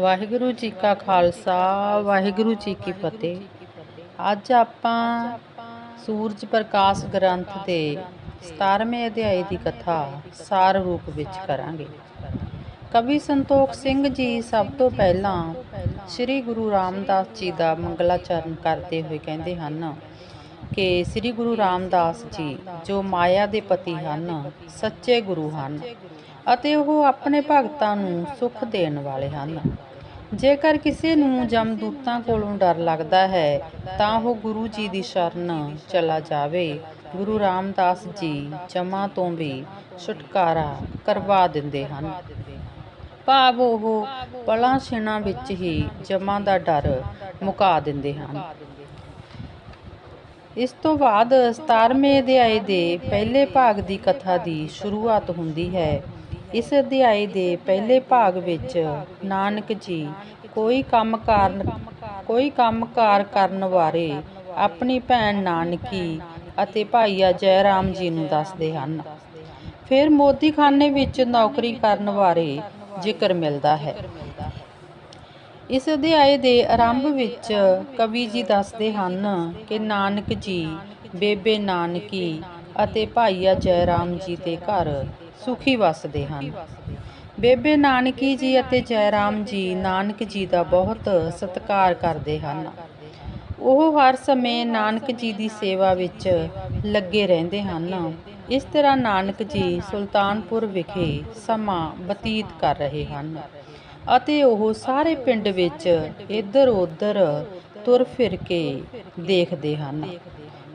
ਵਾਹਿਗੁਰੂ ਜੀ ਕਾ ਖਾਲਸਾ, ਵਾਹਿਗੁਰੂ ਜੀ ਕੀ ਫਤਿਹ। ਅੱਜ ਆਪਾਂ ਸੂਰਜ ਪ੍ਰਕਾਸ਼ ਗ੍ਰੰਥ ਦੇ 17ਵੇਂ ਅਧਿਆਏ ਦੀ ਕਥਾ ਸਾਰ ਰੂਪ ਵਿੱਚ ਕਰਾਂਗੇ। ਕਵੀ ਸੰਤੋਖ ਸਿੰਘ ਜੀ ਸਭ ਤੋਂ ਪਹਿਲਾਂ ਸ੍ਰੀ ਗੁਰੂ ਰਾਮਦਾਸ ਜੀ ਦਾ ਮੰਗਲਾਚਰਨ ਕਰਦੇ ਹੋਏ ਕਹਿੰਦੇ ਹਨ ਕਿ ਸ੍ਰੀ ਗੁਰੂ ਰਾਮਦਾਸ ਜੀ ਜੋ ਮਾਇਆ ਦੇ ਪਤੀ ਹਨ, ਸੱਚੇ ਗੁਰੂ ਹਨ ਅਤੇ ਉਹ ਆਪਣੇ ਭਗਤਾਂ ਨੂੰ ਸੁੱਖ ਦੇਣ ਵਾਲੇ ਹਨ। ਜੇਕਰ ਕਿਸੇ ਨੂੰ ਜਮਦੂਤਾਂ ਕੋਲੋਂ ਡਰ ਲੱਗਦਾ ਹੈ, ਤਾਂ ਉਹ ਗੁਰੂ ਜੀ ਦੀ ਸ਼ਰਨ ਚਲਾ ਜਾਵੇ। ਗੁਰੂ ਰਾਮਦਾਸ ਜੀ ਜਮਾਂ ਤੋਂ ਵੀ ਛੁਟਕਾਰਾ ਕਰਵਾ ਦਿੰਦੇ ਹਨ। ਭਾਵ ਉਹ ਪਲਾਂ ਛਿਣਾਂ ਵਿੱਚ ਹੀ ਜਮਾਂ ਦਾ ਡਰ ਮੁਕਾ ਦਿੰਦੇ ਹਨ। ਇਸ ਤੋਂ ਬਾਅਦ 17ਵੇਂ ਅਧਿਆਏ ਦੇ ਪਹਿਲੇ ਭਾਗ ਦੀ ਕਥਾ ਦੀ ਸ਼ੁਰੂਆਤ ਹੁੰਦੀ ਹੈ। ਇਸ ਅਧਿਆਏ ਦੇ ਪਹਿਲੇ ਭਾਗ ਵਿੱਚ ਨਾਨਕ ਜੀ ਕੋਈ ਕੰਮ ਕਾਰਨ, ਕੋਈ ਕੰਮ ਕਾਰ ਕਰਨ ਬਾਰੇ ਆਪਣੀ ਭੈਣ ਨਾਨਕੀ ਅਤੇ ਭਾਈਆ ਜੈ ਰਾਮ ਜੀ ਨੂੰ ਦੱਸਦੇ ਹਨ। ਫਿਰ ਮੋਦੀਖਾਨੇ ਵਿੱਚ ਨੌਕਰੀ ਕਰਨ ਬਾਰੇ ਜ਼ਿਕਰ ਮਿਲਦਾ ਹੈ। ਇਸ ਅਧਿਆਏ ਦੇ ਆਰੰਭ ਵਿੱਚ ਕਵੀ ਜੀ ਦੱਸਦੇ ਹਨ ਕਿ ਨਾਨਕ ਜੀ, ਬੇਬੇ ਨਾਨਕੀ ਅਤੇ ਭਾਈਆ ਜੈ ਰਾਮ ਜੀ ਦੇ ਘਰ ਸੁਖੀ ਵਸਦੇ ਹਨ। ਬੇਬੇ ਨਾਨਕੀ ਜੀ ਅਤੇ ਜੈ ਰਾਮ ਜੀ ਨਾਨਕ ਜੀ ਦਾ ਬਹੁਤ ਸਤਿਕਾਰ ਕਰਦੇ ਹਨ। ਉਹ ਹਰ ਸਮੇਂ ਨਾਨਕ ਜੀ ਦੀ ਸੇਵਾ ਵਿੱਚ ਲੱਗੇ ਰਹਿੰਦੇ ਹਨ। ਇਸ ਤਰ੍ਹਾਂ ਨਾਨਕ ਜੀ ਸੁਲਤਾਨਪੁਰ ਵਿਖੇ ਸਮਾਂ ਬਤੀਤ ਕਰ ਰਹੇ ਹਨ ਅਤੇ ਉਹ ਸਾਰੇ ਪਿੰਡ ਵਿੱਚ ਇੱਧਰ ਉੱਧਰ ਤੁਰ ਫਿਰ ਕੇ ਦੇਖਦੇ ਹਨ।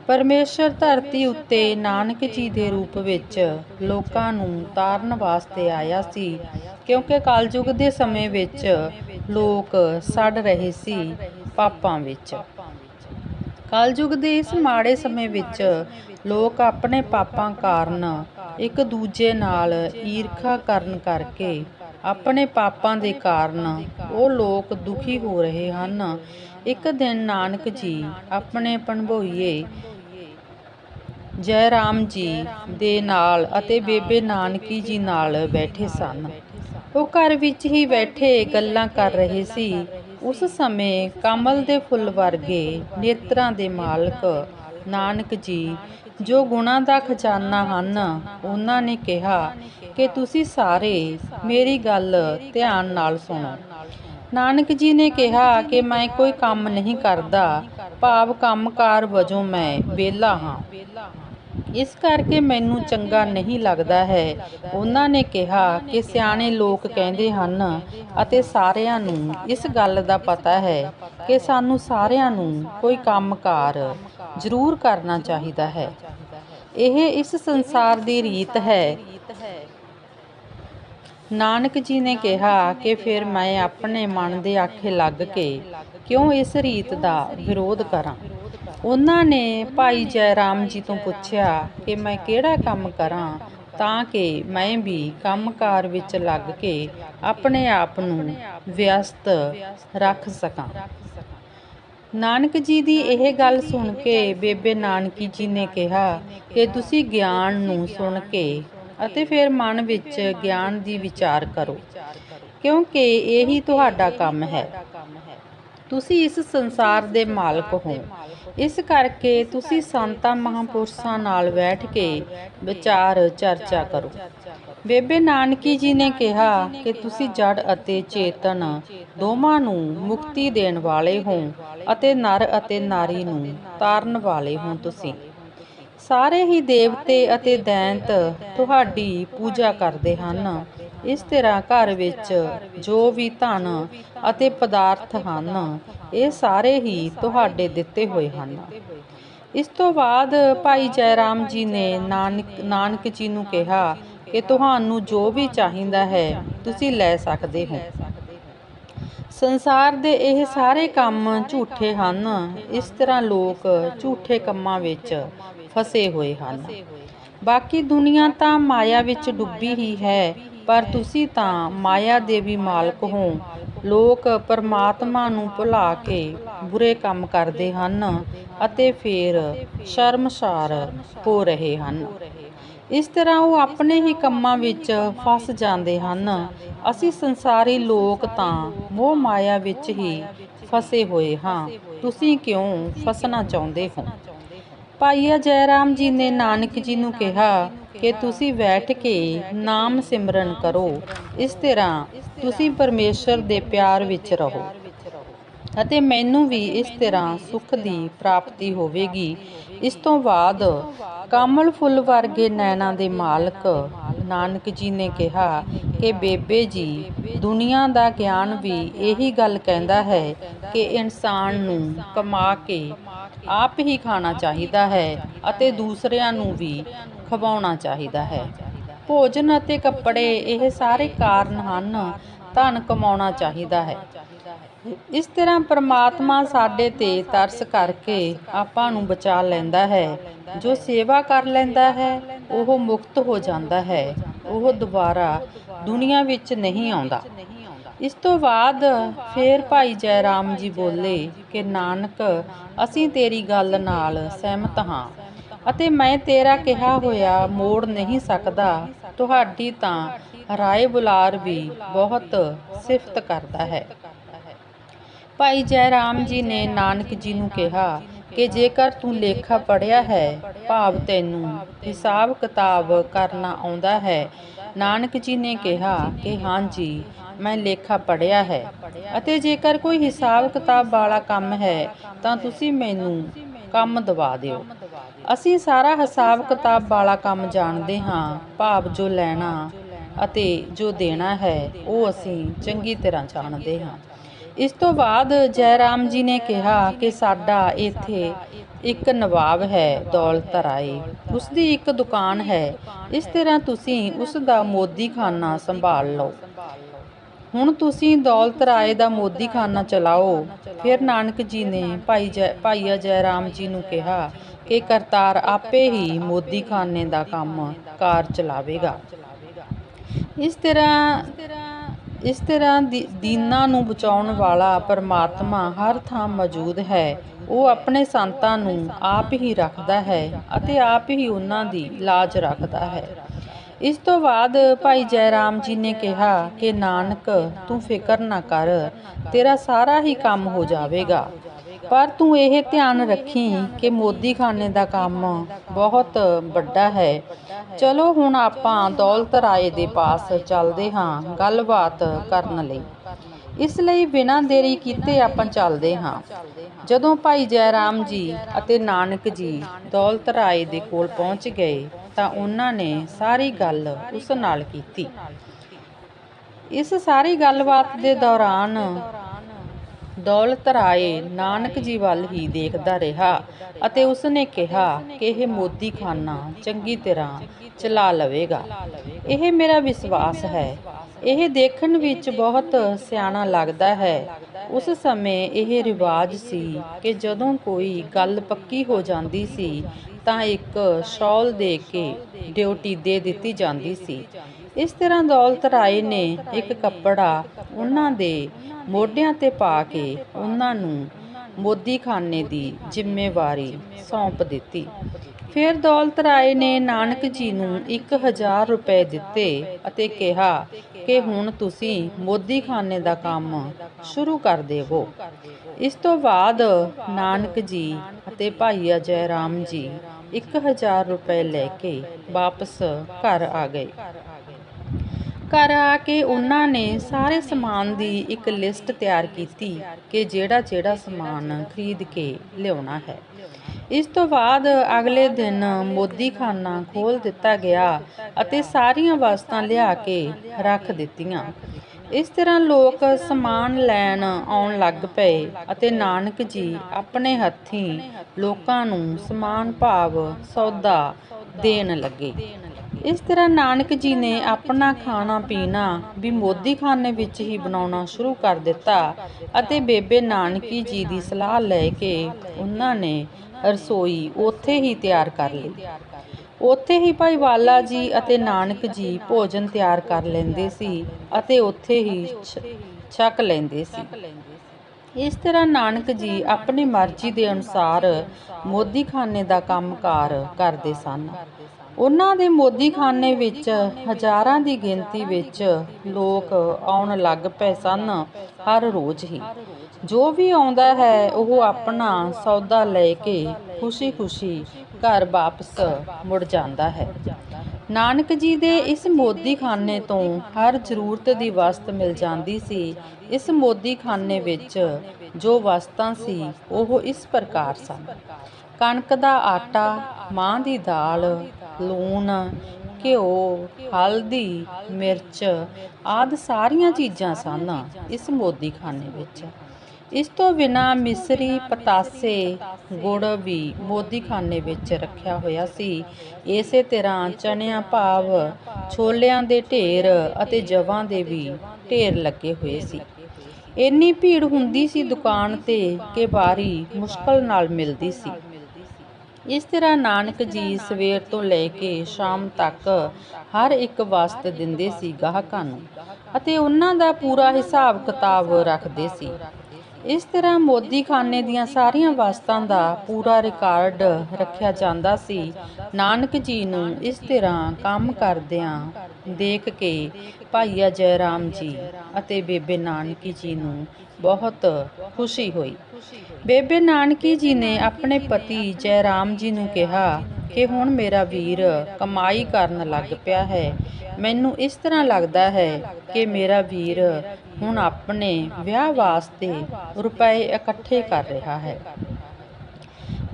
ਪਰਮੇਸ਼ਰ ਧਰਤੀ ਉੱਤੇ ਨਾਨਕ ਜੀ ਦੇ ਰੂਪ ਵਿੱਚ ਲੋਕਾਂ ਨੂੰ ਤਾਰਨ ਵਾਸਤੇ ਆਇਆ ਸੀ, ਕਿਉਂਕਿ ਕਲਯੁਗ ਦੇ ਸਮੇਂ ਵਿੱਚ ਲੋਕ ਸੜ ਰਹੇ ਸੀ ਪਾਪਾਂ ਵਿੱਚ। ਕਲਯੁਗ ਦੇ ਇਸ ਮਾੜੇ ਸਮੇਂ ਵਿੱਚ ਲੋਕ ਆਪਣੇ ਪਾਪਾਂ ਕਾਰਨ ਇੱਕ ਦੂਜੇ ਨਾਲ ਈਰਖਾ ਕਰਨ ਕਰਕੇ ਆਪਣੇ ਪਾਪਾਂ ਦੇ ਕਾਰਨ ਉਹ ਲੋਕ ਦੁਖੀ ਹੋ ਰਹੇ ਹਨ। ਇੱਕ ਦਿਨ ਨਾਨਕ ਜੀ ਆਪਣੇ ਪਣਭੋਈਏ ਜੈ ਰਾਮ ਜੀ ਦੇ ਨਾਲ ਅਤੇ ਬੇਬੇ ਨਾਨਕੀ ਜੀ ਨਾਲ ਬੈਠੇ ਸਨ। ਉਹ ਘਰ ਵਿੱਚ ਹੀ ਬੈਠੇ ਗੱਲਾਂ ਕਰ ਰਹੇ ਸੀ। ਉਸ ਸਮੇਂ ਕਮਲ ਦੇ ਫੁੱਲ ਵਰਗੇ ਨੇਤਰਾਂ ਦੇ ਮਾਲਕ ਨਾਨਕ ਜੀ, ਜੋ ਗੁਣਾਂ ਦਾ ਖਜ਼ਾਨਾ ਹਨ, ਉਹਨਾਂ ਨੇ ਕਿਹਾ ਕਿ ਤੁਸੀਂ ਸਾਰੇ ਮੇਰੀ ਗੱਲ ਧਿਆਨ ਨਾਲ ਸੁਣੋ। ਨਾਨਕ ਜੀ ਨੇ ਕਿਹਾ ਕਿ ਮੈਂ ਕੋਈ ਕੰਮ ਨਹੀਂ ਕਰਦਾ। ਭਾਵ ਕੰਮਕਾਰ ਵਜੋਂ ਮੈਂ ਵਿਹਲਾ ਹਾਂ। ਇਸ ਕਰਕੇ ਮੈਨੂੰ ਚੰਗਾ ਨਹੀਂ ਲੱਗਦਾ ਹੈ। ਉਹਨਾਂ ਨੇ ਕਿਹਾ ਕਿ ਸਿਆਣੇ ਲੋਕ ਕਹਿੰਦੇ ਹਨ ਅਤੇ ਸਾਰਿਆਂ ਨੂੰ ਇਸ ਗੱਲ ਦਾ ਪਤਾ ਹੈ ਕਿ ਸਾਨੂੰ ਸਾਰਿਆਂ ਨੂੰ ਕੋਈ ਕੰਮਕਾਰ ਜ਼ਰੂਰ ਕਰਨਾ ਚਾਹੀਦਾ ਹੈ। ਇਹ ਇਸ ਸੰਸਾਰ ਦੀ ਰੀਤ ਹੈ। ਨਾਨਕ ਜੀ ਨੇ ਕਿਹਾ ਕਿ ਫਿਰ ਮੈਂ ਆਪਣੇ ਮਨ ਦੇ ਆਖੇ ਲੱਗ ਕੇ ਕਿਉਂ ਇਸ ਰੀਤ ਦਾ ਵਿਰੋਧ ਕਰਾਂ? ਉਹਨਾਂ ਨੇ ਭਾਈ ਜੈ ਰਾਮ ਜੀ ਤੋਂ ਪੁੱਛਿਆ ਕਿ ਮੈਂ ਕਿਹੜਾ ਕੰਮ ਕਰਾਂ ਤਾਂ ਕਿ ਮੈਂ ਵੀ ਕੰਮਕਾਰ ਵਿੱਚ ਲੱਗ ਕੇ ਆਪਣੇ ਆਪ ਨੂੰ ਵਿਅਸਤ ਰੱਖ ਸਕਾਂ। ਨਾਨਕ ਜੀ ਦੀ ਇਹ ਗੱਲ ਸੁਣ ਕੇ ਬੇਬੇ ਨਾਨਕੀ ਜੀ ਨੇ ਕਿਹਾ ਕਿ ਤੁਸੀਂ ਗਿਆਨ ਨੂੰ ਸੁਣ ਕੇ ਅਤੇ ਫਿਰ ਮਨ ਵਿੱਚ ਗਿਆਨ ਦੀ ਵਿਚਾਰ ਕਰੋ, ਕਿਉਂਕਿ ਇਹੀ ਤੁਹਾਡਾ ਕੰਮ ਹੈ। ਤੁਸੀਂ ਇਸ ਸੰਸਾਰ ਦੇ ਮਾਲਕ ਹੋ। ਇਸ ਕਰਕੇ ਤੁਸੀਂ ਸੰਤਾਂ ਮਹਾਂਪੁਰਸ਼ਾਂ ਨਾਲ ਬੈਠ ਕੇ ਵਿਚਾਰ ਚਰਚਾ ਕਰੋ। ਬੇਬੇ ਨਾਨਕੀ ਜੀ ਨੇ ਕਿਹਾ ਕਿ ਤੁਸੀਂ ਜੜ ਅਤੇ ਚੇਤਨ ਦੋਵਾਂ ਨੂੰ ਮੁਕਤੀ ਦੇਣ ਵਾਲੇ ਹੋ ਅਤੇ ਨਰ ਅਤੇ ਨਾਰੀ ਨੂੰ ਤਾਰਨ ਵਾਲੇ ਹੋ ਤੁਸੀਂ। ਸਾਰੇ ਹੀ ਦੇਵਤੇ ਅਤੇ ਦੈਂਤ ਤੁਹਾਡੀ ਪੂਜਾ ਕਰਦੇ ਹਨ। ਇਸ ਤਰ੍ਹਾਂ ਘਰ ਵਿੱਚ ਜੋ ਵੀ ਧਨ ਅਤੇ ਪਦਾਰਥ ਹਨ, ਇਹ ਸਾਰੇ ਹੀ ਤੁਹਾਡੇ ਦਿੱਤੇ ਹੋਏ ਹਨ। ਇਸ ਤੋਂ ਬਾਅਦ ਭਾਈ ਜੈ ਜੀ ਨੇ ਨਾਨਕ ਨਾਨਕ ਜੀ ਨੂੰ ਕਿਹਾ ਕਿ ਤੁਹਾਨੂੰ ਜੋ ਵੀ ਚਾਹੀਦਾ ਹੈ, ਤੁਸੀਂ ਲੈ ਸਕਦੇ ਹੋ। ਸੰਸਾਰ ਦੇ ਇਹ ਸਾਰੇ ਕੰਮ ਝੂਠੇ ਹਨ। ਇਸ ਤਰ੍ਹਾਂ ਲੋਕ ਝੂਠੇ ਕੰਮਾਂ ਵਿੱਚ ਫਸੇ ਹੋਏ ਹਨ। ਬਾਕੀ ਦੁਨੀਆ ਤਾਂ ਮਾਇਆ ਵਿੱਚ ਡੁੱਬੀ ਹੀ ਹੈ। ਪਰ ਤੁਸੀਂ ਤਾਂ ਮਾਇਆ ਦੇ ਵੀ ਮਾਲਕ ਹੋ। ਲੋਕ ਪਰਮਾਤਮਾ ਨੂੰ ਭੁਲਾ ਕੇ ਬੁਰੇ ਕੰਮ ਕਰਦੇ ਹਨ ਅਤੇ ਫਿਰ ਸ਼ਰਮਸਾਰ ਹੋ ਰਹੇ ਹਨ। ਇਸ ਤਰ੍ਹਾਂ ਉਹ ਆਪਣੇ ਹੀ ਕੰਮਾਂ ਵਿੱਚ ਫਸ ਜਾਂਦੇ ਹਨ। ਅਸੀਂ ਸੰਸਾਰੀ ਲੋਕ ਤਾਂ ਮੋਹ ਮਾਇਆ ਵਿੱਚ ਹੀ ਫਸੇ ਹੋਏ ਹਾਂ। ਤੁਸੀਂ ਕਿਉਂ ਫਸਣਾ ਚਾਹੁੰਦੇ ਹੋ? ਭਾਈਆ ਜੈ ਰਾਮ ਜੀ ਨੇ ਨਾਨਕ ਜੀ ਨੂੰ ਕਿਹਾ ਕਿ ਤੁਸੀਂ ਬੈਠ ਕੇ ਨਾਮ ਸਿਮਰਨ ਕਰੋ। ਇਸ ਤਰ੍ਹਾਂ ਤੁਸੀਂ ਪਰਮੇਸ਼ਰ ਦੇ ਪਿਆਰ ਵਿੱਚ ਰਹੋ। ਅਤੇ ਮੈਨੂੰ ਵੀ ਇਸ ਤਰ੍ਹਾਂ ਸੁੱਖ ਦੀ ਪ੍ਰਾਪਤੀ ਹੋਵੇਗੀ। ਇਸ ਤੋਂ ਬਾਅਦ ਕਮਲ ਫੁੱਲ ਵਰਗੇ ਨੈਣਾਂ ਦੇ ਮਾਲਕ ਨਾਨਕ ਜੀ ਨੇ ਕਿਹਾ ਕਿ ਬੇਬੇ ਜੀ, ਦੁਨੀਆ ਦਾ ਗਿਆਨ ਵੀ ਇਹੀ ਗੱਲ ਕਹਿੰਦਾ ਹੈ ਕਿ ਇਨਸਾਨ ਨੂੰ ਕਮਾ ਕੇ ਆਪ ਹੀ ਖਾਣਾ ਚਾਹੀਦਾ ਹੈ ਅਤੇ ਦੂਸਰਿਆਂ ਨੂੰ ਵੀ ਖਵਾਉਣਾ ਚਾਹੀਦਾ ਹੈ। ਭੋਜਨ ਅਤੇ ਕੱਪੜੇ ਇਹ ਸਾਰੇ ਕਾਰਨ ਹਨ, ਧਨ ਕਮਾਉਣਾ ਚਾਹੀਦਾ ਹੈ। ਇਸ ਤਰ੍ਹਾਂ ਪਰਮਾਤਮਾ ਸਾਡੇ ਤੇ ਤਰਸ ਕਰਕੇ ਆਪਾਂ ਨੂੰ ਬਚਾ ਲੈਂਦਾ ਹੈ। ਜੋ ਸੇਵਾ ਕਰ ਲੈਂਦਾ ਹੈ, ਉਹ ਮੁਕਤ ਹੋ ਜਾਂਦਾ ਹੈ। ਉਹ ਦੁਬਾਰਾ ਦੁਨੀਆ ਵਿੱਚ ਨਹੀਂ ਆਉਂਦਾ। ਇਸ ਤੋਂ ਬਾਅਦ ਫੇਰ ਭਾਈ ਜੈ ਰਾਮ ਜੀ ਬੋਲੇ ਕਿ, ਨਾਨਕ, ਅਸੀਂ ਤੇਰੀ ਗੱਲ ਨਾਲ ਸਹਿਮਤ ਹਾਂ ਅਤੇ ਮੈਂ ਤੇਰਾ ਕਿਹਾ ਹੋਇਆ ਮੋੜ ਨਹੀਂ ਸਕਦਾ। ਤੁਹਾਡੀ ਤਾਂ ਰਾਏ ਬੁਲਾਰ ਵੀ ਬਹੁਤ ਸਿਫਤ ਕਰਦਾ ਹੈ। ਭਾਈ ਜੈ ਰਾਮ ਜੀ ਨੇ ਨਾਨਕ ਜੀ ਨੂੰ ਕਿਹਾ ਕਿ ਜੇਕਰ ਤੂੰ ਲੇਖਾ ਪੜਿਆ ਹੈ, ਭਾਵ ਤੈਨੂੰ ਹਿਸਾਬ ਕਿਤਾਬ ਕਰਨਾ ਆਉਂਦਾ ਹੈ। ਨਾਨਕ ਜੀ ਨੇ ਕਿਹਾ ਕਿ ਹਾਂ ਜੀ, ਮੈਂ ਲੇਖਾ ਪੜਿਆ ਹੈ ਅਤੇ ਜੇਕਰ ਕੋਈ ਹਿਸਾਬ ਕਿਤਾਬ ਵਾਲਾ ਕੰਮ ਹੈ, ਤਾਂ ਤੁਸੀਂ ਮੈਨੂੰ ਕੰਮ ਦਵਾ ਦਿਓ। ਅਸੀਂ ਸਾਰਾ ਹਿਸਾਬ ਕਿਤਾਬ ਵਾਲਾ ਕੰਮ ਜਾਣਦੇ ਹਾਂ, ਭਾਵ ਜੋ ਲੈਣਾ ਅਤੇ ਜੋ ਦੇਣਾ ਹੈ, ਉਹ ਅਸੀਂ ਚੰਗੀ ਤਰ੍ਹਾਂ ਜਾਣਦੇ ਹਾਂ। ਇਸ ਤੋਂ ਬਾਅਦ ਜੈ ਰਾਮ ਜੀ ਨੇ ਕਿਹਾ ਕਿ ਸਾਡਾ ਇੱਥੇ ਇੱਕ ਨਵਾਬ ਹੈ, ਦੌਲਤ ਰਾਏ। ਉਸ ਦੀ ਇੱਕ ਦੁਕਾਨ ਹੈ। ਇਸ ਤਰ੍ਹਾਂ ਤੁਸੀਂ ਉਸ ਦਾ ਮੋਦੀਖਾਨਾ ਸੰਭਾਲ ਲਓ। ਹੁਣ ਤੁਸੀਂ ਦੌਲਤ ਰਾਏ ਦਾ ਮੋਦੀਖਾਨਾ ਚਲਾਓ। ਫਿਰ ਨਾਨਕ ਜੀ ਨੇ ਭਾਈ ਜੈ, ਭਾਈਆ ਜੈ ਰਾਮ ਜੀ ਨੂੰ ਕਿਹਾ ਕਿ ਕਰਤਾਰ ਆਪੇ ਹੀ ਮੋਦੀਖਾਨੇ ਦਾ ਕੰਮ ਕਾਰ ਚਲਾਵੇਗਾ। ਇਸ ਤਰ੍ਹਾਂ ਇਸ ਤਰ੍ਹਾਂ ਦੀ- ਦੀਨਾਂ ਨੂੰ ਬਚਾਉਣ ਵਾਲਾ ਪਰਮਾਤਮਾ ਹਰ ਥਾਂ ਮੌਜੂਦ ਹੈ। ਉਹ ਆਪਣੇ ਸੰਤਾਂ ਨੂੰ ਆਪ ਹੀ ਰੱਖਦਾ ਹੈ ਅਤੇ ਆਪ ਹੀ ਉਹਨਾਂ ਦੀ ਲਾਜ ਰੱਖਦਾ ਹੈ। ਇਸ ਤੋਂ ਬਾਅਦ ਭਾਈ ਜੈਰਾਮ ਜੀ ਨੇ ਕਿਹਾ ਕਿ, ਨਾਨਕ, ਤੂੰ ਫਿਕਰ ਨਾ ਕਰ, ਤੇਰਾ ਸਾਰਾ ਹੀ ਕੰਮ ਹੋ ਜਾਵੇਗਾ। ਪਰ ਤੂੰ ਇਹ ਧਿਆਨ ਰੱਖੀ ਕਿ ਮੋਦੀਖਾਨੇ ਦਾ ਕੰਮ ਬਹੁਤ ਵੱਡਾ ਹੈ। ਚਲੋ ਹੁਣ ਆਪਾਂ ਦੌਲਤ ਰਾਏ ਦੇ ਪਾਸ ਚੱਲਦੇ ਹਾਂ ਗੱਲਬਾਤ ਕਰਨ ਲਈ। ਇਸ ਲਈ ਬਿਨਾਂ ਦੇਰੀ ਕੀਤੇ ਆਪਾਂ ਚੱਲਦੇ ਹਾਂ। ਜਦੋਂ ਭਾਈ ਜੈ ਰਾਮ ਜੀ ਅਤੇ ਨਾਨਕ ਜੀ ਦੌਲਤ ਰਾਏ ਦੇ ਕੋਲ ਪਹੁੰਚ ਗਏ ਤਾਂ ਉਹਨਾਂ ਨੇ ਸਾਰੀ ਗੱਲ ਉਸ ਨਾਲ ਕੀਤੀ। ਇਸ ਸਾਰੀ ਗੱਲਬਾਤ ਦੇ ਦੌਰਾਨ ਦੌਲਤ ਰਾਏ ਨਾਨਕ ਜੀ ਵੱਲ ਹੀ ਦੇਖਦਾ ਰਿਹਾ ਅਤੇ ਉਸਨੇ ਕਿਹਾ ਕਿ ਇਹ ਮੋਦੀਖਾਨਾ ਚੰਗੀ ਤਰ੍ਹਾਂ ਚਲਾ ਲਵੇਗਾ। ਇਹ ਮੇਰਾ ਵਿਸ਼ਵਾਸ ਹੈ। ਇਹ ਦੇਖਣ ਵਿੱਚ ਬਹੁਤ ਸਿਆਣਾ ਲੱਗਦਾ ਹੈ। ਉਸ ਸਮੇਂ ਇਹ ਰਿਵਾਜ ਸੀ ਕਿ ਜਦੋਂ ਕੋਈ ਗੱਲ ਪੱਕੀ ਹੋ ਜਾਂਦੀ ਸੀ ਤਾਂ ਇੱਕ ਸ਼ੌਲ ਦੇ ਕੇ ਡਿਊਟੀ ਦੇ ਦਿੱਤੀ ਜਾਂਦੀ ਸੀ। ਇਸ ਤਰ੍ਹਾਂ ਦੌਲਤ ਰਾਏ ਨੇ ਇੱਕ ਕੱਪੜਾ ਉਹਨਾਂ ਦੇ ਮੋਢਿਆਂ ਤੇ ਪਾ ਕੇ ਉਹਨਾਂ ਨੂੰ ਮੋਦੀਖਾਨੇ ਦੀ ਜ਼ਿੰਮੇਵਾਰੀ ਸੌਂਪ ਦਿੱਤੀ। ਫਿਰ ਦੌਲਤ ਰਾਏ ਨੇ ਨਾਨਕ ਜੀ ਨੂੰ 1000 ਰੁਪਏ ਦਿੱਤੇ ਅਤੇ ਕਿਹਾ ਕਿ ਹੁਣ ਤੁਸੀਂ ਮੋਦੀਖਾਨੇ ਦਾ ਕੰਮ ਸ਼ੁਰੂ ਕਰ ਦੇਵੋ। ਇਸ ਤੋਂ ਬਾਅਦ ਨਾਨਕ ਜੀ ਅਤੇ ਭਾਈ ਅਜੈ ਰਾਮ ਜੀ 1000 ਰੁਪਏ ਲੈ ਕੇ ਵਾਪਸ ਘਰ ਆ ਗਏ। ਘਰ ਆ ਕੇ ਉਹਨਾਂ ਨੇ ਸਾਰੇ ਸਮਾਨ ਦੀ ਇੱਕ ਲਿਸਟ ਤਿਆਰ ਕੀਤੀ ਕਿ ਜਿਹੜਾ ਜਿਹੜਾ ਸਮਾਨ ਖਰੀਦ ਕੇ ਲਿਆਉਣਾ ਹੈ। ਇਸ ਤੋਂ ਬਾਅਦ ਅਗਲੇ ਦਿਨ ਮੋਦੀਖਾਨਾ ਖੋਲ ਦਿੱਤਾ ਗਿਆ ਅਤੇ ਸਾਰੀਆਂ ਵਸਤਾਂ ਲਿਆ ਕੇ ਰੱਖ ਦਿੱਤੀਆਂ। ਇਸ ਤਰ੍ਹਾਂ ਲੋਕ ਸਮਾਨ ਲੈਣ ਆਉਣ ਲੱਗ ਪਏ ਅਤੇ ਨਾਨਕ ਜੀ ਆਪਣੇ ਹੱਥੀਂ ਲੋਕਾਂ ਨੂੰ ਸਮਾਨ ਭਾਵ ਸੌਦਾ ਦੇਣ ਲੱਗੇ। ਇਸ ਤਰ੍ਹਾਂ ਨਾਨਕ ਜੀ ਨੇ ਆਪਣਾ ਖਾਣਾ ਪੀਣਾ ਵੀ ਮੋਦੀਖਾਨੇ ਵਿੱਚ ਹੀ ਬਣਾਉਣਾ ਸ਼ੁਰੂ ਕਰ ਦਿੱਤਾ ਅਤੇ ਬੇਬੇ ਨਾਨਕੀ ਜੀ ਦੀ ਸਲਾਹ ਲੈ ਕੇ ਉਹਨਾਂ ਨੇ ਰਸੋਈ ਉੱਥੇ ਹੀ ਤਿਆਰ ਕਰ ਲਈ। ਉੱਥੇ ਹੀ ਭਾਈ ਵਾਲਾ ਜੀ ਅਤੇ ਨਾਨਕ ਜੀ ਭੋਜਨ ਤਿਆਰ ਕਰ ਲੈਂਦੇ ਸੀ ਅਤੇ ਉੱਥੇ ਹੀ ਛ- ਛਕ ਲੈਂਦੇ ਸੀ। ਇਸ ਤਰ੍ਹਾਂ ਨਾਨਕ ਜੀ ਆਪਣੀ ਮਰਜ਼ੀ ਦੇ ਅਨੁਸਾਰ ਮੋਦੀਖਾਨੇ ਦਾ ਕੰਮਕਾਰ ਕਰਦੇ ਸਨ। ਉਹਨਾਂ ਦੇ ਮੋਦੀਖਾਨੇ ਵਿੱਚ ਹਜ਼ਾਰਾਂ ਦੀ ਗਿਣਤੀ ਵਿੱਚ ਲੋਕ ਆਉਣ ਲੱਗ ਪਏ ਸਨ ਹਰ ਰੋਜ਼ ਹੀ। ਜੋ ਵੀ ਆਉਂਦਾ ਹੈ, ਉਹ ਆਪਣਾ ਸੌਦਾ ਲੈ ਕੇ ਖੁਸ਼ੀ-ਖੁਸ਼ੀ ਘਰ ਵਾਪਸ ਮੁੜ ਜਾਂਦਾ ਹੈ। ਨਾਨਕ ਜੀ ਦੇ ਇਸ ਮੋਦੀਖਾਨੇ ਤੋਂ ਹਰ ਜ਼ਰੂਰਤ ਦੀ ਵਸਤ ਮਿਲ ਜਾਂਦੀ ਸੀ। ਇਸ ਮੋਦੀਖਾਨੇ ਵਿੱਚ ਜੋ ਵਸਤਾਂ ਸੀ, ਉਹ ਇਸ ਪ੍ਰਕਾਰ ਸਨ। ਕਣਕ ਦਾ ਆਟਾ, ਮਾਂਹ ਦੀ ਦਾਲ, ਲੂਣ, ਘਿਓ, ਹਲਦੀ, ਮਿਰਚ ਆਦਿ ਸਾਰੀਆਂ ਚੀਜ਼ਾਂ ਸਨ ਇਸ ਮੋਦੀਖਾਨੇ ਵਿੱਚ। ਇਸ ਤੋਂ ਬਿਨਾ ਮਿਸਰੀ ਪਤਾਸੇ ਗੁੜ ਵੀ ਮੋਦੀਖਾਨੇ ਵਿੱਚ ਰੱਖਿਆ ਹੋਇਆ ਸੀ। ਇਸੇ ਤਰ੍ਹਾਂ ਚਣਿਆਂ ਭਾਵ, ਛੋਲਿਆਂ ਦੇ ਢੇਰ ਅਤੇ ਜਵਾਂ ਦੇ ਵੀ ਢੇਰ ਲੱਗੇ ਹੋਏ ਸੀ। ਇੰਨੀ ਭੀੜ ਹੁੰਦੀ ਸੀ ਦੁਕਾਨ ਤੇ ਕਿ ਵਾਰੀ ਮੁਸ਼ਕਲ ਨਾਲ ਮਿਲਦੀ ਸੀ। ਇਸ ਤਰ੍ਹਾਂ ਨਾਨਕ ਜੀ ਸਵੇਰ ਤੋਂ ਲੈ ਕੇ ਸ਼ਾਮ ਤੱਕ ਹਰ ਇੱਕ ਵਸਤ ਦਿੰਦੇ ਸੀ ਗਾਹਕਾਂ ਨੂੰ ਅਤੇ ਉਹਨਾਂ ਦਾ ਪੂਰਾ ਹਿਸਾਬ ਕਿਤਾਬ ਰੱਖਦੇ ਸੀ। ਇਸ ਤਰ੍ਹਾਂ ਮੋਦੀਖਾਨੇ ਦੀਆਂ ਸਾਰੀਆਂ ਵਸਤਾਂ ਦਾ ਪੂਰਾ ਰਿਕਾਰਡ ਰੱਖਿਆ ਜਾਂਦਾ ਸੀ। ਨਾਨਕ ਜੀ ਨੂੰ ਇਸ ਤਰ੍ਹਾਂ ਕੰਮ ਕਰਦਿਆਂ ਦੇਖ ਕੇ ਭਾਈਆ ਜੈ ਰਾਮ ਜੀ ਅਤੇ ਬੇਬੇ ਨਾਨਕੀ ਜੀ ਨੂੰ ਬਹੁਤ ਖੁਸ਼ੀ ਹੋਈ। ਬੇਬੇ ਨਾਨਕੀ ਜੀ ਨੇ ਆਪਣੇ ਪਤੀ ਜੈ ਰਾਮ ਜੀ ਨੂੰ ਕਿਹਾ ਕਿ ਹੁਣ ਮੇਰਾ ਵੀਰ ਕਮਾਈ ਕਰਨ ਲੱਗ ਪਿਆ ਹੈ। ਮੈਨੂੰ ਇਸ ਤਰ੍ਹਾਂ ਲੱਗਦਾ ਹੈ ਕਿ ਮੇਰਾ ਵੀਰ ਹੁਣ ਆਪਣੇ ਵਿਆਹ ਵਾਸਤੇ ਰੁਪਏ ਇਕੱਠੇ ਕਰ ਰਿਹਾ ਹੈ।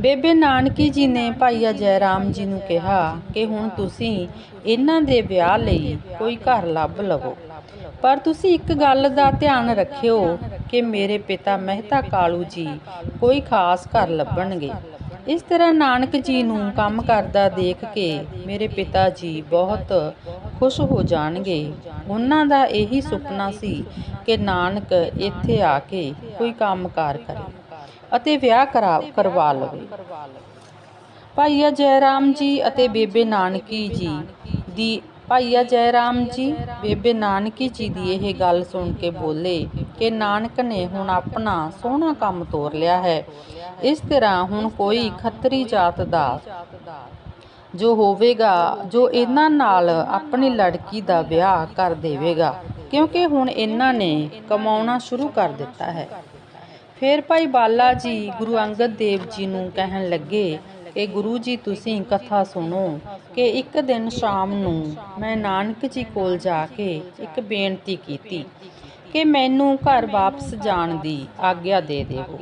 ਬੇਬੇ ਨਾਨਕੀ ਜੀ ਨੇ ਭਾਈ ਜੈ ਰਾਮ ਜੀ ਨੂੰ ਕਿਹਾ ਕਿ ਹੁਣ ਤੁਸੀਂ ਇਹਨਾਂ ਦੇ ਵਿਆਹ ਲਈ ਕੋਈ ਘਰ ਲੱਭ ਲਵੋ। ਪਰ ਤੁਸੀਂ ਇੱਕ ਗੱਲ ਦਾ ਧਿਆਨ ਰੱਖਿਓ ਕਿ ਮੇਰੇ ਪਿਤਾ ਮਹਿਤਾ ਕਾਲੂ ਜੀ ਕੋਈ ਖਾਸ ਘਰ ਲੱਭਣਗੇ। ਇਸ ਤਰ੍ਹਾਂ ਨਾਨਕ ਜੀ ਨੂੰ ਕੰਮ ਕਰਦਾ ਦੇਖ ਕੇ ਮੇਰੇ ਪਿਤਾ ਜੀ ਬਹੁਤ ਖੁਸ਼ ਹੋ ਜਾਣਗੇ। ਉਹਨਾਂ ਦਾ ਇਹੀ ਸੁਪਨਾ ਸੀ ਕਿ ਨਾਨਕ ਇੱਥੇ ਆ ਕੇ ਕੋਈ ਕੰਮਕਾਰ ਕਰੇ ਅਤੇ ਵਿਆਹ ਕਰਾ ਕਰਵਾ ਲਵੇ। ਭਾਈਆ ਜੈ ਰਾਮ ਜੀ ਅਤੇ ਬੇਬੇ ਨਾਨਕੀ ਜੀ ਦੀ ਭਾਈਆ ਜੈ ਰਾਮ ਜੀ, ਬੇਬੇ ਨਾਨਕੀ ਜੀ ਦੀ ਇਹ ਗੱਲ ਸੁਣ ਕੇ ਬੋਲੇ ਕਿ ਨਾਨਕ ਨੇ ਹੁਣ ਆਪਣਾ ਸੋਹਣਾ ਕੰਮ ਤੋਰ ਲਿਆ ਹੈ। ਇਸ ਤਰ੍ਹਾਂ ਹੁਣ ਕੋਈ ਖੱਤਰੀ ਜਾਤ ਦਾ ਜੋ ਹੋਵੇਗਾ, ਜੋ ਇਹਨਾਂ ਨਾਲ ਆਪਣੀ ਲੜਕੀ ਦਾ ਵਿਆਹ ਕਰ ਦੇਵੇਗਾ, ਕਿਉਂਕਿ ਹੁਣ ਇਹਨਾਂ ਨੇ ਕਮਾਉਣਾ ਸ਼ੁਰੂ ਕਰ ਦਿੱਤਾ ਹੈ। ਫਿਰ ਭਾਈ ਬਾਲਾ ਜੀ ਗੁਰੂ ਅੰਗਦ ਦੇਵ ਜੀ ਨੂੰ ਕਹਿਣ ਲੱਗੇ ਕਿ ਗੁਰੂ ਜੀ, ਤੁਸੀਂ ਕਥਾ ਸੁਣੋ ਕਿ ਇੱਕ ਦਿਨ ਸ਼ਾਮ ਨੂੰ ਮੈਂ ਨਾਨਕ ਜੀ ਕੋਲ ਜਾ ਕੇ ਇੱਕ ਬੇਨਤੀ ਕੀਤੀ ਕਿ ਮੈਨੂੰ ਘਰ ਵਾਪਸ ਜਾਣ ਦੀ ਆਗਿਆ ਦੇ ਦੇਵੋ।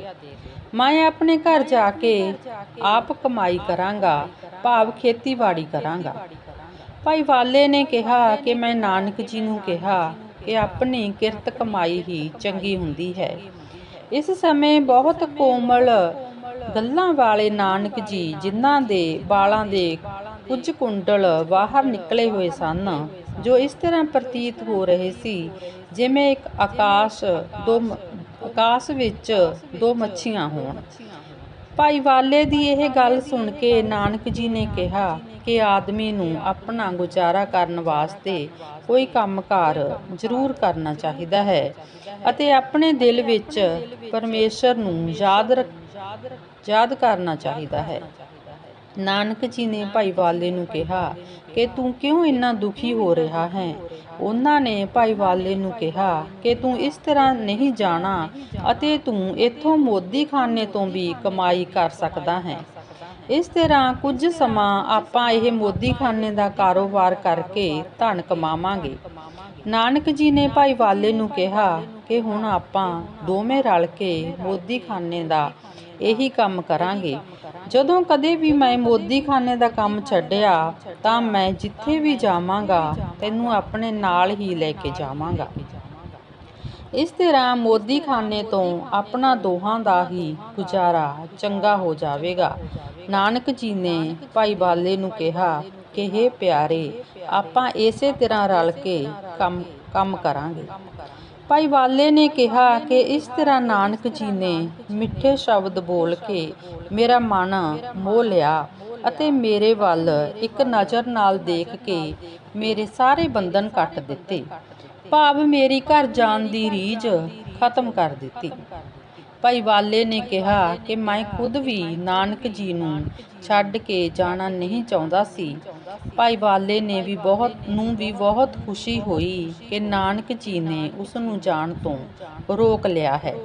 ਮੈਂ ਆਪਣੇ ਘਰ ਜਾ ਕੇ ਆਪ ਕਮਾਈ ਕਰਾਂਗਾ, ਭਾਵ ਖੇਤੀਬਾੜੀ ਕਰਾਂਗਾ। ਭਾਈ ਵਾਲੇ ਨੇ ਕਿਹਾ ਕਿ ਮੈਂ ਨਾਨਕ ਜੀ ਨੂੰ ਕਿਹਾ ਕਿ ਆਪਣੀ ਕਿਰਤ ਕਮਾਈ ਹੀ ਚੰਗੀ ਹੁੰਦੀ ਹੈ। ਇਸ ਸਮੇਂ ਬਹੁਤ ਕੋਮਲ ਗੱਲਾਂ ਵਾਲੇ ਨਾਨਕ ਜੀ ਜਿਨ੍ਹਾਂ ਦੇ ਵਾਲਾਂ ਦੇ ਕੁਝ ਕੁੰਡਲ ਬਾਹਰ ਨਿਕਲੇ ਹੋਏ ਸਨ, ਜੋ ਇਸ ਤਰ੍ਹਾਂ ਪ੍ਰਤੀਤ ਹੋ ਰਹੇ ਸੀ, ਜਿਵੇਂ ਇੱਕ ਆਕਾਸ਼ ਦੋ ਆਕਾਸ਼ ਵਿੱਚ ਦੋ ਮੱਛੀਆਂ ਹੋਣ। ਭਾਈ ਵਾਲੇ ਦੀ ਇਹ ਗੱਲ ਸੁਣ ਕੇ ਨਾਨਕ ਜੀ ਨੇ ਕਿਹਾ ਕਿ ਆਦਮੀ ਨੂੰ ਆਪਣਾ ਗੁਜ਼ਾਰਾ ਕਰਨ ਵਾਸਤੇ ਕੋਈ ਕੰਮਕਾਰ ਜ਼ਰੂਰ ਕਰਨਾ ਚਾਹੀਦਾ ਹੈ ਅਤੇ ਆਪਣੇ ਦਿਲ ਵਿੱਚ ਪਰਮੇਸ਼ਰ ਨੂੰ ਯਾਦ ਰੱਖ ਯਾਦ ਕਰਨਾ ਚਾਹੀਦਾ ਹੈ। ਨਾਨਕ ਜੀ ਨੇ ਭਾਈ ਵਾਲੇ ਨੂੰ ਕਿਹਾ ਕਿ ਤੂੰ ਕਿਉਂ ਇੰਨਾ ਦੁਖੀ ਹੋ ਰਿਹਾ ਹੈ? ਉਹਨਾਂ ਨੇ ਭਾਈ ਵਾਲੇ ਨੂੰ ਕਿਹਾ ਕਿ ਤੂੰ ਇਸ ਤਰ੍ਹਾਂ ਨਹੀਂ ਜਾਣਾ ਅਤੇ ਤੂੰ ਇੱਥੋਂ ਮੋਦੀਖਾਨੇ ਤੋਂ ਵੀ ਕਮਾਈ ਕਰ ਸਕਦਾ ਹੈ। ਇਸ ਤਰ੍ਹਾਂ ਕੁਝ ਸਮਾਂ ਆਪਾਂ ਇਹ ਮੋਦੀਖਾਨੇ ਦਾ ਕਾਰੋਬਾਰ ਕਰਕੇ ਧਨ ਕਮਾਵਾਂਗੇ। ਨਾਨਕ ਜੀ ਨੇ ਭਾਈ ਵਾਲੇ ਨੂੰ ਕਿਹਾ ਕਿ ਹੁਣ ਆਪਾਂ ਦੋਵੇਂ ਰਲ ਕੇ ਮੋਦੀਖਾਨੇ ਦਾ ਇਹੀ ਕੰਮ ਕਰਾਂਗੇ। ਜਦੋਂ ਕਦੇ ਵੀ ਮੈਂ ਮੋਦੀਖਾਨੇ ਦਾ ਕੰਮ ਛੱਡਿਆ, ਤਾਂ ਮੈਂ ਜਿੱਥੇ ਵੀ ਜਾਵਾਂਗਾ, ਤੈਨੂੰ ਆਪਣੇ ਨਾਲ ਹੀ ਲੈ ਕੇ ਜਾਵਾਂਗਾ। ਇਸ ਤਰ੍ਹਾਂ ਮੋਦੀਖਾਨੇ ਤੋਂ ਆਪਣਾ ਦੋਹਾਂ ਦਾ ਹੀ ਗੁਜ਼ਾਰਾ ਚੰਗਾ ਹੋ ਜਾਵੇਗਾ। ਨਾਨਕ ਜੀ ਨੇ ਭਾਈ ਬਾਲੇ ਨੂੰ ਕਿਹਾ ਕਿ हे ਪਿਆਰੇ, ਆਪਾਂ ਇਸੇ ਤਰ੍ਹਾਂ ਰਲ ਕੇ ਕੰਮ ਕੰਮ ਕਰਾਂਗੇ। ਭਾਈ ਵਾਲੇ ਨੇ ਕਿਹਾ ਕਿ ਇਸ ਤਰ੍ਹਾਂ ਨਾਨਕ ਜੀ ਨੇ ਮਿੱਠੇ ਸ਼ਬਦ ਬੋਲ ਕੇ ਮੇਰਾ ਮਨ ਮੋਹ ਲਿਆ ਅਤੇ ਮੇਰੇ ਵੱਲ ਇੱਕ ਨਜ਼ਰ ਨਾਲ ਦੇਖ ਕੇ ਮੇਰੇ ਸਾਰੇ ਬੰਧਨ ਕੱਟ ਦਿੱਤੇ। ਭਾਵ ਮੇਰੀ ਘਰ ਜਾਣ ਦੀ ਰੀਝ ਖਤਮ ਕਰ ਦਿੱਤੀ। ਭਾਈ ਵਾਲੇ ਨੇ ਕਿਹਾ ਕਿ ਮੈਂ ਖੁਦ ਵੀ ਨਾਨਕ ਜੀ ਨੂੰ ਛੱਡ ਕੇ ਜਾਣਾ ਨਹੀਂ ਚਾਹੁੰਦਾ ਸੀ। ਭਾਈ ਬਾਲੇ ਨੇ ਵੀ ਬਹੁਤ, ਨੂੰ ਵੀ ਬਹੁਤ ਖੁਸ਼ੀ ਹੋਈ ਕਿ ਨਾਨਕ ਜੀ ਨੇ ਉਸ ਨੂੰ ਜਾਣ ਤੋਂ ਰੋਕ ਲਿਆ ਹੈ।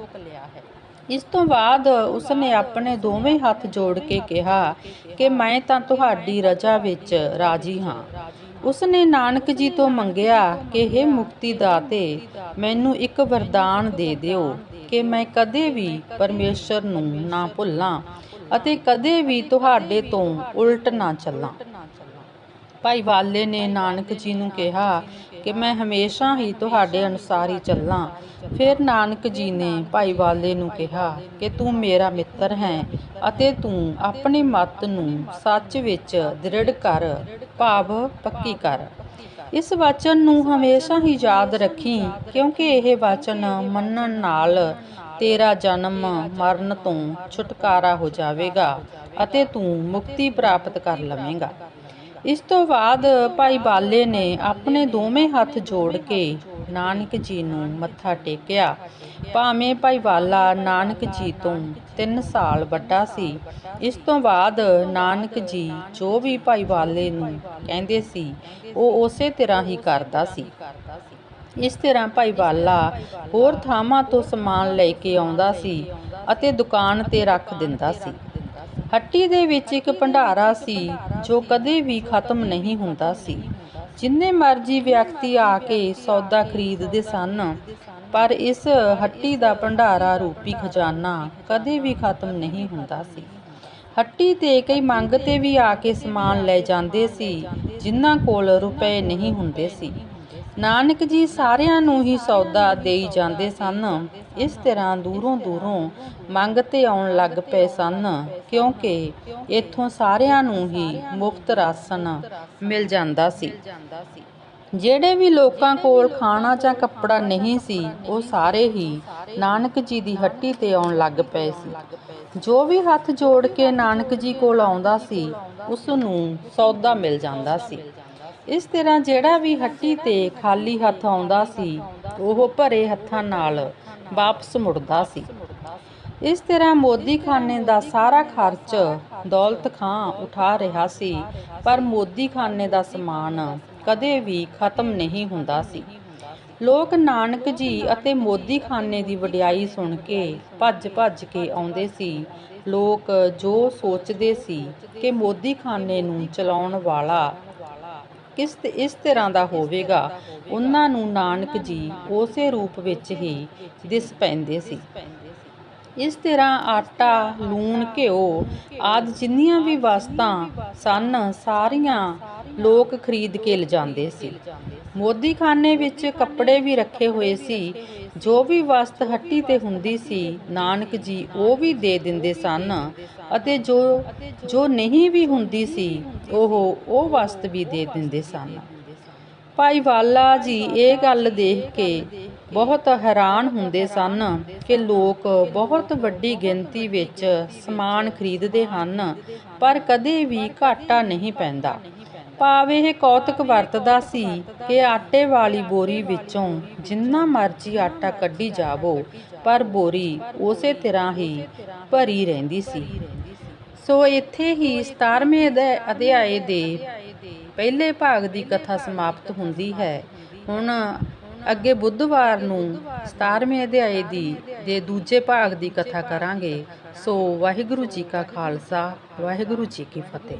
ਇਸ ਤੋਂ ਬਾਅਦ ਉਸਨੇ ਆਪਣੇ ਦੋਵੇਂ ਹੱਥ ਜੋੜ ਕੇ ਕਿਹਾ ਕਿ ਮੈਂ ਤਾਂ ਤੁਹਾਡੀ ਰਜ਼ਾ ਵਿੱਚ ਰਾਜੀ ਹਾਂ। ਉਸਨੇ ਨਾਨਕ ਜੀ ਤੋਂ ਮੰਗਿਆ ਕਿ हे ਮੁਕਤੀ ਦਾਤੇ, ਮੈਨੂੰ ਇੱਕ ਵਰਦਾਨ ਦੇ ਦਿਓ ਕਿ ਮੈਂ ਕਦੇ ਵੀ ਪਰਮੇਸ਼ਰ ਨੂੰ ਨਾ ਭੁੱਲਾਂ ਅਤੇ ਕਦੇ ਵੀ ਤੁਹਾਡੇ ਤੋਂ ਉਲਟ ਨਾ ਚੱਲਾਂ। ਭਾਈ ਵਾਲੇ ਨੇ ਨਾਨਕ ਜੀ ਨੂੰ ਕਿਹਾ ਕਿ ਮੈਂ ਹਮੇਸ਼ਾ ਹੀ ਤੁਹਾਡੇ ਅਨੁਸਾਰ ਹੀ ਚੱਲਾਂ। ਫਿਰ ਨਾਨਕ ਜੀ ਨੇ ਭਾਈ ਵਾਲੇ ਨੂੰ ਕਿਹਾ ਕਿ ਤੂੰ ਮੇਰਾ ਮਿੱਤਰ ਹੈ ਅਤੇ ਤੂੰ ਆਪਣੀ ਮੱਤ ਨੂੰ ਸੱਚ ਵਿੱਚ ਦ੍ਰਿੜ ਕਰ, ਭਾਵ ਪੱਕੀ ਕਰ। ਇਸ ਵਚਨ ਨੂੰ ਹਮੇਸ਼ਾ ਹੀ ਯਾਦ ਰੱਖੀ ਕਿਉਂਕਿ ਇਹ ਵਚਨ ਮੰਨਣ ਨਾਲ ਤੇਰਾ ਜਨਮ ਮਰਨ ਤੋਂ ਛੁਟਕਾਰਾ ਹੋ ਜਾਵੇਗਾ ਅਤੇ ਤੂੰ ਮੁਕਤੀ ਪ੍ਰਾਪਤ ਕਰ ਲਵੇਂਗਾ। ਇਸ ਤੋਂ ਬਾਅਦ ਭਾਈ ਬਾਲੇ ਨੇ ਆਪਣੇ ਦੋਵੇਂ ਹੱਥ ਜੋੜ ਕੇ ਨਾਨਕ ਜੀ ਨੂੰ ਮੱਥਾ ਟੇਕਿਆ। ਭਾਵੇਂ ਭਾਈ ਬਾਲਾ ਨਾਨਕ ਜੀ ਤੋਂ 3 ਸਾਲ ਵੱਡਾ ਸੀ, ਇਸ ਤੋਂ ਬਾਅਦ ਨਾਨਕ ਜੀ ਜੋ ਵੀ ਭਾਈ ਬਾਲੇ ਨੂੰ ਕਹਿੰਦੇ ਸੀ, ਉਹ ਉਸੇ ਤਰ੍ਹਾਂ ਹੀ ਕਰਦਾ ਸੀ। ਇਸ ਤਰ੍ਹਾਂ ਭਾਈ ਬਾਲਾ ਹੋਰ ਥਾਵਾਂ ਤੋਂ ਸਮਾਨ ਲੈ ਕੇ ਆਉਂਦਾ ਸੀ ਅਤੇ ਦੁਕਾਨ ਤੇ ਰੱਖ ਦਿੰਦਾ ਸੀ। ਹੱਟੀ ਦੇ ਵਿੱਚ ਇੱਕ ਭੰਡਾਰਾ ਸੀ, ਜੋ ਕਦੇ ਵੀ ਖਤਮ ਨਹੀਂ ਹੁੰਦਾ ਸੀ। ਜਿੰਨੇ ਮਰਜ਼ੀ ਵਿਅਕਤੀ ਆ ਕੇ ਸੌਦਾ ਖਰੀਦਦੇ ਸਨ, ਪਰ ਇਸ ਹੱਟੀ ਦਾ ਭੰਡਾਰਾ ਰੂਪੀ ਖਜ਼ਾਨਾ ਕਦੇ ਵੀ ਖਤਮ ਨਹੀਂ ਹੁੰਦਾ ਸੀ। ਹੱਟੀ ਤੇ ਕਈ ਮੰਗ ਤੇ ਵੀ ਆ ਕੇ ਸਮਾਨ ਲੈ ਜਾਂਦੇ ਸੀ, ਜਿਨ੍ਹਾਂ ਕੋਲ ਰੁਪਏ ਨਹੀਂ ਹੁੰਦੇ ਸੀ। ਨਾਨਕ ਜੀ ਸਾਰਿਆਂ ਨੂੰ ਹੀ ਸੌਦਾ ਦੇਈ ਜਾਂਦੇ ਸਨ। ਇਸ ਤਰ੍ਹਾਂ ਦੂਰੋਂ ਦੂਰੋਂ ਮੰਗ ਤੇ ਆਉਣ ਲੱਗ ਪਏ ਸਨ, ਕਿਉਂਕਿ ਇੱਥੋਂ ਸਾਰਿਆਂ ਨੂੰ ਹੀ ਮੁਫਤ ਰਾਸ਼ਨ ਮਿਲ ਜਾਂਦਾ ਸੀ। ਜਿਹੜੇ ਵੀ ਲੋਕਾਂ ਕੋਲ ਖਾਣਾ ਜਾਂ ਕੱਪੜਾ ਨਹੀਂ ਸੀ, ਉਹ ਸਾਰੇ ਹੀ ਨਾਨਕ ਜੀ ਦੀ ਹੱਟੀ ਤੇ ਆਉਣ ਲੱਗ ਪਏ ਸੀ। ਜੋ ਵੀ ਹੱਥ ਜੋੜ ਕੇ ਨਾਨਕ ਜੀ ਕੋਲ ਆਉਂਦਾ ਸੀ, ਉਸ ਨੂੰ ਸੌਦਾ ਮਿਲ ਜਾਂਦਾ ਸੀ। ਇਸ ਤਰ੍ਹਾਂ ਜਿਹੜਾ ਵੀ ਹੱਟੀ ਤੇ ਖਾਲੀ ਹੱਥ ਆਉਂਦਾ ਸੀ, ਉਹ ਭਰੇ ਹੱਥਾਂ ਨਾਲ ਵਾਪਸ ਮੁੜਦਾ ਸੀ। ਇਸ ਤਰ੍ਹਾਂ ਮੋਦੀ ਖਾਨੇ ਦਾ ਸਾਰਾ ਖਰਚ ਦੌਲਤ ਖਾਂ ਉਠਾ ਰਿਹਾ ਸੀ, ਪਰ ਮੋਦੀ ਖਾਨੇ ਦਾ ਸਮਾਨ ਕਦੇ ਵੀ ਖਤਮ ਨਹੀਂ ਹੁੰਦਾ ਸੀ। ਲੋਕ ਨਾਨਕ ਜੀ ਅਤੇ ਮੋਦੀ ਖਾਨੇ ਦੀ ਵਡਿਆਈ ਸੁਣ ਕੇ ਭੱਜ ਭੱਜ ਕੇ ਆਉਂਦੇ ਸੀ। ਲੋਕ ਜੋ ਸੋਚਦੇ ਸੀ ਕਿ ਮੋਦੀ ਖਾਨੇ ਨੂੰ ਚਲਾਉਣ ਵਾਲਾ ਕਿਸ ਇਸ ਤਰ੍ਹਾਂ ਦਾ ਹੋਵੇਗਾ, ਉਹਨਾਂ ਨੂੰ ਨਾਨਕ ਜੀ ਉਸੇ ਰੂਪ ਵਿੱਚ ਹੀ ਦਿਸ ਪੈਂਦੇ ਸੀ। ਇਸ ਤਰ੍ਹਾਂ ਆਟਾ, ਲੂਣ, ਘਿਓ ਆਦਿ ਜਿੰਨੀਆਂ ਵੀ ਵਸਤਾਂ ਸਨ, ਸਾਰੀਆਂ ਲੋਕ ਖਰੀਦ ਕੇ ਲਿਜਾਂਦੇ ਸੀ। ਮੋਦੀਖਾਨੇ ਵਿੱਚ ਕੱਪੜੇ ਵੀ ਰੱਖੇ ਹੋਏ ਸੀ। ਜੋ ਵੀ ਵਸਤ ਹੱਟੀ ਤੇ ਹੁੰਦੀ ਸੀ, ਨਾਨਕ ਜੀ ਉਹ ਵੀ ਦੇ ਦਿੰਦੇ ਸਨ ਅਤੇ ਜੋ ਜੋ ਨਹੀਂ ਵੀ ਹੁੰਦੀ ਸੀ, ਉਹ ਉਹ ਵਸਤ ਵੀ ਦੇ ਦਿੰਦੇ ਸਨ। ਭਾਈ ਵਾਲਾ ਜੀ ਇਹ ਗੱਲ ਦੇਖ ਕੇ ਬਹੁਤ ਹੈਰਾਨ ਹੁੰਦੇ ਸਨ ਕਿ ਲੋਕ ਬਹੁਤ ਵੱਡੀ ਗਿਣਤੀ ਵਿੱਚ ਸਮਾਨ ਖਰੀਦਦੇ ਹਨ, ਪਰ ਕਦੇ ਵੀ ਘਾਟਾ ਨਹੀਂ ਪੈਂਦਾ। ਭਾਵ ਇਹ ਕੌਤਕ ਵਰਤਦਾ ਸੀ ਕਿ ਆਟੇ ਵਾਲੀ ਬੋਰੀ ਵਿੱਚੋਂ ਜਿੰਨਾ ਮਰਜ਼ੀ ਆਟਾ ਕੱਢੀ ਜਾਵੋ, ਪਰ ਬੋਰੀ ਉਸੇ ਤਰ੍ਹਾਂ ਹੀ ਭਰੀ ਰਹਿੰਦੀ ਸੀ। ਸੋ ਇੱਥੇ ਹੀ 17ਵੇਂ ਅਧਿ- ਅਧਿਆਏ ਦੇ ਪਹਿਲੇ ਭਾਗ ਦੀ ਕਥਾ ਸਮਾਪਤ ਹੁੰਦੀ ਹੈ। ਹੁਣ ਅੱਗੇ ਬੁੱਧਵਾਰ ਨੂੰ 17ਵੇਂ ਅਧਿਆਏ ਦੀ, ਦੇ ਦੂਜੇ ਭਾਗ ਦੀ ਕਥਾ ਕਰਾਂਗੇ। ਸੋ ਵਾਹਿਗੁਰੂ ਜੀ ਕਾ ਖਾਲਸਾ, ਵਾਹਿਗੁਰੂ ਜੀ ਕੀ ਫਤਿਹ।